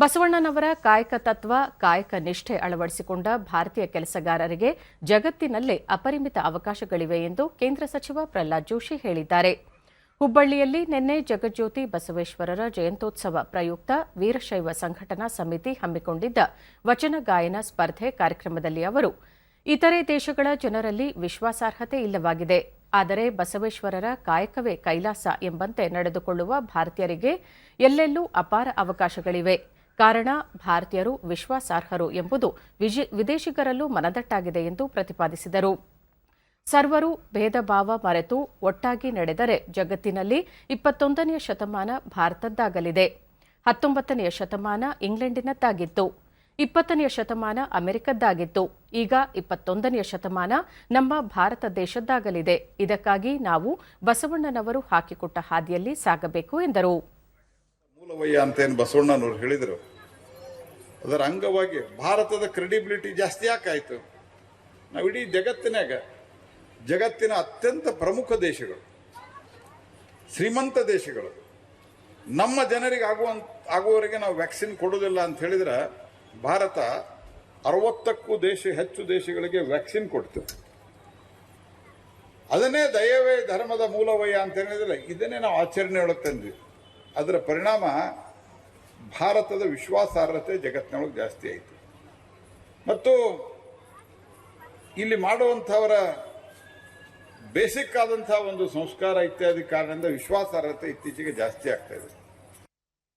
ಬಸವಣ್ಣನವರ ಕಾಯಕ ತತ್ವ, ಕಾಯಕ ನಿಷ್ಠೆ ಅಳವಡಿಸಿಕೊಂಡ ಭಾರತೀಯ ಕೆಲಸಗಾರರಿಗೆ ಜಗತ್ತಿನಲ್ಲೇ ಅಪರಿಮಿತ ಅವಕಾಶಗಳಿವೆ ಎಂದು ಕೇಂದ್ರ ಸಚಿವ ಪ್ರಹ್ಲಾದ್ ಜೋಶಿ ಹೇಳಿದ್ದಾರೆ. ಹುಬ್ಬಳ್ಳಿಯಲ್ಲಿ ನಿನ್ನೆ ಜಗಜ್ಯೋತಿ ಬಸವೇಶ್ವರರ ಜಯಂತ್ಯೋತ್ಸವ ಪ್ರಯುಕ್ತ ವೀರಶೈವ ಸಂಘಟನಾ ಸಮಿತಿ ಹಮ್ಮಿಕೊಂಡಿದ್ದ ವಚನ ಗಾಯನ ಸ್ಪರ್ಧೆ ಕಾರ್ಯಕ್ರಮದಲ್ಲಿ ಅವರು, ಇತರೆ ದೇಶಗಳ ಜನರಲ್ಲಿ ವಿಶ್ವಾಸಾರ್ಹತೆ ಇಲ್ಲವಾಗಿದೆ. ಆದರೆ ಬಸವೇಶ್ವರರ ಕಾಯಕವೇ ಕೈಲಾಸ ಎಂಬಂತೆ ನಡೆದುಕೊಳ್ಳುವ ಭಾರತೀಯರಿಗೆ ಎಲ್ಲೆಲ್ಲೂ ಅಪಾರ ಅವಕಾಶಗಳಿವೆ. ಕಾರಣ ಭಾರತೀಯರು, ವಿಶ್ವಾಸಾರ್ಹರು ಎಂಬುದು ವಿದೇಶಿಗರಲ್ಲೂ ಮನದಟ್ಟಾಗಿದೆ ಎಂದು ಪ್ರತಿಪಾದಿಸಿದರು. ಸರ್ವರು ಭೇದ ಭಾವ ಮರೆತು ಒಟ್ಟಾಗಿ ನಡೆದರೆ ಜಗತ್ತಿನಲ್ಲಿ ಇಪ್ಪತ್ತೊಂದನೆಯ ಶತಮಾನ ಭಾರತದ್ದಾಗಲಿದೆ. ಹತ್ತೊಂಬತ್ತನೆಯ ಶತಮಾನ ಇಂಗ್ಲೆಂಡಿನದ್ದಾಗಿತ್ತು. ಇಪ್ಪತ್ತನೆಯ ಶತಮಾನ ಅಮೆರಿಕದ್ದಾಗಿತ್ತು. ಈಗ ಇಪ್ಪತ್ತೊಂದನೆಯ ಶತಮಾನ ನಮ್ಮ ಭಾರತ ದೇಶದ್ದಾಗಲಿದೆ. ಇದಕ್ಕಾಗಿ ನಾವು ಬಸವಣ್ಣನವರು ಹಾಕಿಕೊಟ್ಟ ಹಾದಿಯಲ್ಲಿ ಸಾಗಬೇಕು ಎಂದರು ಮೂಲವಯ್ಯ ಅಂತ ಏನು ಬಸವಣ್ಣನವರು ಹೇಳಿದರು ಅದರ ಅಂಗವಾಗಿ ಭಾರತದ ಕ್ರೆಡಿಬಿಲಿಟಿ ಜಾಸ್ತಿ ಯಾಕಾಯಿತು ನಾವು ಇಡೀ ಜಗತ್ತಿನಾಗ ಜಗತ್ತಿನ ಅತ್ಯಂತ ಪ್ರಮುಖ ದೇಶಗಳು, ಶ್ರೀಮಂತ ದೇಶಗಳು, ನಮ್ಮ ಜನರಿಗೆ ಆಗುವಂತ, ಆಗುವವರೆಗೆ ನಾವು ವ್ಯಾಕ್ಸಿನ್ ಕೊಡೋದಿಲ್ಲ ಅಂತ ಹೇಳಿದ್ರೆ ಭಾರತ ಅರವತ್ತಕ್ಕೂ ದೇಶ, ಹೆಚ್ಚು ದೇಶಗಳಿಗೆ ವ್ಯಾಕ್ಸಿನ್ ಕೊಡ್ತೇವೆ ಅದನ್ನೇ ದಯವೇ ಧರ್ಮದ ಮೂಲವಯ್ಯ ಅಂತ ಹೇಳಿದ್ರೆ ಇದನ್ನೇ ನಾವು ಆಚರಣೆ ಒಳಗೆ ಅದರ ಪರಿಣಾಮ ಭಾರತದ ವಿಶ್ವಾಸಾರ್ಹತೆ ಜಗತ್ತಿನೊಳಗೆ ಜಾಸ್ತಿ ಆಯಿತು. ಮತ್ತು ಇಲ್ಲಿ ಮಾಡುವಂಥವರ ಬೇಸಿಕ್ ಆದಂಥ ಒಂದು ಸಂಸ್ಕಾರ ಇತ್ಯಾದಿ ಕಾರಣದಿಂದ ವಿಶ್ವಾಸಾರ್ಹತೆ ಇತ್ತೀಚೆಗೆ ಜಾಸ್ತಿ ಆಗ್ತಾ ಇದೆ.